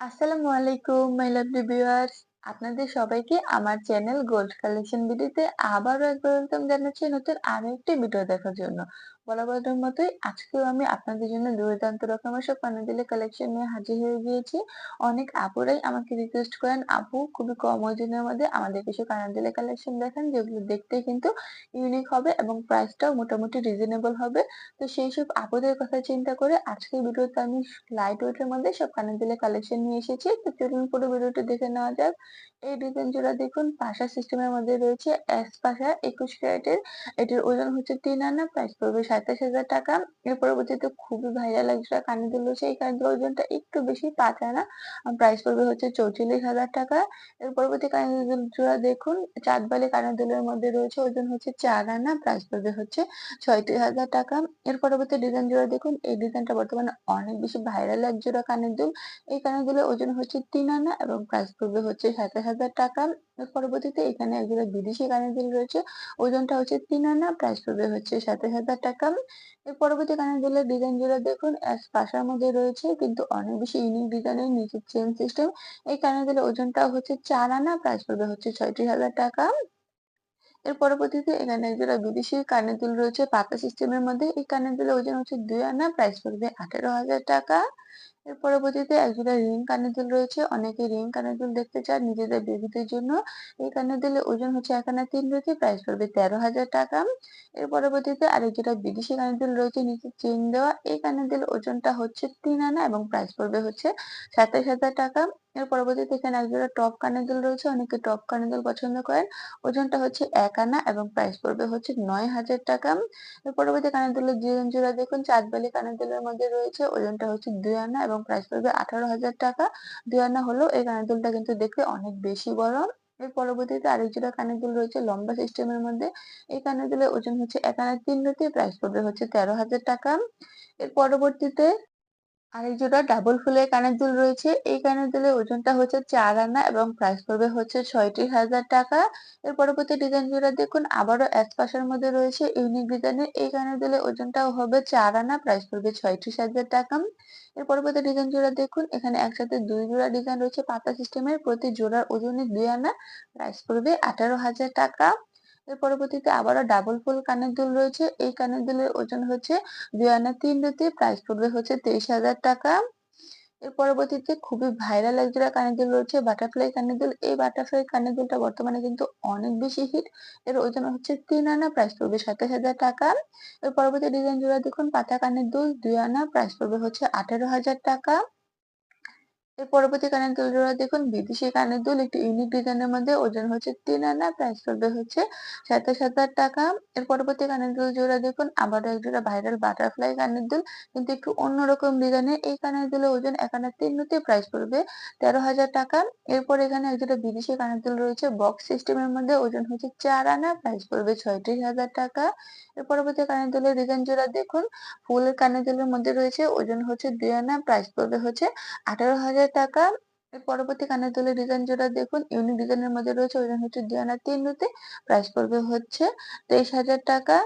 আসসালামু আলাইকুম my lovely viewers আপনাদের সবাইকে আমার চ্যানেল গোল্ড কালেকশন ভিডিওতে আবারও একবার ওয়েলকাম জানাচ্ছি নতুন আরও একটি ভিডিও দেখার জন্য। বরাবরের মতোই আজকেও আমি আপনাদের জন্য দুর্দান্ত রকমের সব পানাদিলে কালেকশন নিয়ে হাজির হয়ে গিয়েছি। অনেক আপুরাই আমাকে রিকোয়েস্ট করেন, আপু, খুবই কম ওজনের মধ্যে আমাদের কিছু কানাদিলে কালেকশন দেখান, যেগুলো দেখতে কিন্তু ইউনিক হবে এবং প্রাইসটাও মোটামুটি রিজনেবল হবে। তো সেই সব আপুদের কথা চিন্তা করে আজকে ভিডিওতে আমি লাইট ওয়েটের মধ্যে সব কানাদিলে কালেকশন নিয়ে এসেছি। তো চলুন পুরো ভিডিওটা দেখে নেওয়া যাক। এই ডিজাইন জোড়া দেখুন, পাশা সিস্টেমের মধ্যে রয়েছে এস পাশা একুশ ক্যারেটের। এটির ওজন হচ্ছে তিন আনা প্রাইস পড়বে সাতাশ হাজার টাকা। এর পরবর্তীতে খুবই ভাইরাল একটা কানে দুল এই কানে দুলের ওজনটা একটু বেশি পাঁচ আনা প্রাইস পড়বে হচ্ছে চৌচল্লিশ হাজার টাকা। এর পরবর্তী কানে দুল জোড়া দেখুন, চাঁদ বালি কানে দুলের মধ্যে রয়েছে, ওজন হচ্ছে চার আনা প্রাইস পড়বে হচ্ছে ছয়ত্রিশ হাজার টাকা। এর পরবর্তী ডিজাইন জোড়া দেখুন, এই ডিজাইনটা বর্তমানে অনেক বেশি ভাইরাল এক জোড়া কানের দুল। এই কানের দুলের ওজন হচ্ছে তিন আনা এবং প্রাইস পড়বে হচ্ছে সাতাশ হাজার টাকা। পরবর্তীতে এখানে একজোড়া বিদেশি কানের দুল রয়েছে। ওজনটা হচ্ছে তিন আনা প্রাইস পড়বে হচ্ছে সাতাশ হাজার টাকা। এর পরবর্তী কানের দুলের ডিজাইন জোড়া দেখুন অ্যাশ পাশার মধ্যে রয়েছে কিন্তু অনেক বেশি ইউনিক ডিজাইনের নিচে চেন সিস্টেম এই কানের দুলের ওজনটা হচ্ছে চার আনা প্রাইস পড়বে হচ্ছে ছয়ত্রিশ হাজার টাকা। এর পরবর্তীতে এখানে একজোড়া বিদেশি কানের দুল রয়েছে, পাতা সিস্টেমের মধ্যে। এই কানের দুলের ওজন হচ্ছে দুই আনা প্রাইস পড়বে আঠেরো হাজার টাকা। এর পরবর্তীতে একজোড়া রিং কানের দুল রয়েছে। অনেকে রিং কানের দুল দেখতে চান নিজেদের বেবিদের জন্য। এই কানের দুলের ওজন হচ্ছে এক আনা তিন রয়েছে প্রাইস পড়বে তেরো হাজার টাকা। এর পরবর্তীতে আরেক যেটা বিদেশি কানের দুল রয়েছে, নিচে চেন দেওয়া। এই কানের দুলের ওজনটা হচ্ছে তিন আনা এবং প্রাইস পড়বে হচ্ছে সাতাশ হাজার টাকা। এর পরবর্তীতে এখানে একজোড়া টপ কানের দুল রয়েছে, অনেকে টপ কানের দুল পছন্দ করেন। ওজনটা হচ্ছে এক আনা এবং প্রাইস পড়বে হচ্ছে নয় হাজার টাকা। এর পরবর্তী কানের দুলের জোড়া দেখুন, চাঁদবালি কানের দুলের মধ্যে রয়েছে, ওজনটা হচ্ছে দুই আনা এবং প্রাইস পড়বে আঠারো হাজার টাকা। দুই আনা হলেও এই কানের দুলটা কিন্তু দেখতে অনেক বেশি গরম। এর পরবর্তীতে আরেক জোড়া কানের দুল রয়েছে লম্বা সিস্টেমের মধ্যে। এই কানের দুলের ওজন হচ্ছে এক আনা তিন রুটি প্রাইস পড়বে হচ্ছে তেরো হাজার টাকা। এর পরবর্তীতে আরেক জোড়া ডাবল ফুলের কানের দুল রয়েছে। এই কানের দুলের ওজনটা হচ্ছে চার আনা এবং প্রাইস পড়বে হচ্ছে ছয়ত্রিশ হাজার টাকা। এর পরবর্তী ডিজাইন জোড়া দেখুন, আবারও এক পাশের মধ্যে রয়েছে ইউনিক ডিজাইনের এই কানের দুলের ওজনটাও হবে চার আনা প্রাইস পড়বে ছয়ত্রিশ হাজার টাকা। এর পরবর্তী ডিজাইন জোড়া দেখুন, এখানে একসাথে দুই জোড়া ডিজাইন রয়েছে পাতা সিস্টেমের প্রতি জোড়ার ওজনে দুই আনা প্রাইস পড়বে আঠারো হাজার টাকা। এর পরবর্তীতে আবারও ডাবল ফুল কানের দুল রয়েছে। এই কানের দুলের ওজন হচ্ছে দুই আনা তিন রুটি প্রাইস পড়বে হচ্ছে তেইশ হাজার টাকা। এর পরবর্তীতে খুবই ভাইরাল একজোড়া কানের দুল রয়েছে বাটারফ্লাই কানের দুল। এই বাটারফ্লাই কানের দুলটা বর্তমানে কিন্তু অনেক বেশি হিট এর ওজন হচ্ছে তিন আনা প্রাইস পড়বে সাতাশ হাজার টাকা। এর পরবর্তী ডিজাইন জোড়া দেখুন, পাতা কানের দুল, দুই আনা প্রাইস পড়বে হচ্ছে আঠারো হাজার টাকা। এর পরবর্তী কানের দুল জোড়া দেখুন, বিদেশি কানের দুল, একটি ইউনিক ডিজাইনের মধ্যে ওজন হচ্ছে তিন আনা প্রাইস পড়বে হচ্ছে সাতাশ হাজার টাকা। এর পরবর্তী কানের দুল জোড়া দেখুন, আবারও এক জোড়া ভাইরাল বাটারফ্লাই কানের দুল, কিন্তু একটু অন্যরকম ডিজাইনের এই কানের দুলের ওজন এক আনা তিন নুতে প্রাইস পড়বে তেরো হাজার টাকা। এরপর এখানে এক জোড়া বিদেশি কানের দুল রয়েছে বক্স সিস্টেমের মধ্যে ওজন হচ্ছে চার আনা প্রাইস পড়বে ছয়ত্রিশ হাজার টাকা। এর পরবর্তী কানের দুলের ডিজাইন জোড়া দেখুন, ফুলের কানের দুলের মধ্যে রয়েছে, ওজন হচ্ছে দুই আনা প্রাইস পড়বে হচ্ছে আঠারো হাজার টাকা। পরবর্তী কানের দুলের ডিজাইন জোড়া দেখুন। ইউনিক ডিজাইনের মধ্যে রয়েছে ওজন হচ্ছে দুই আনা তিন রুতে প্রাইস পড়বে হচ্ছে তেইশ হাজার টাকা।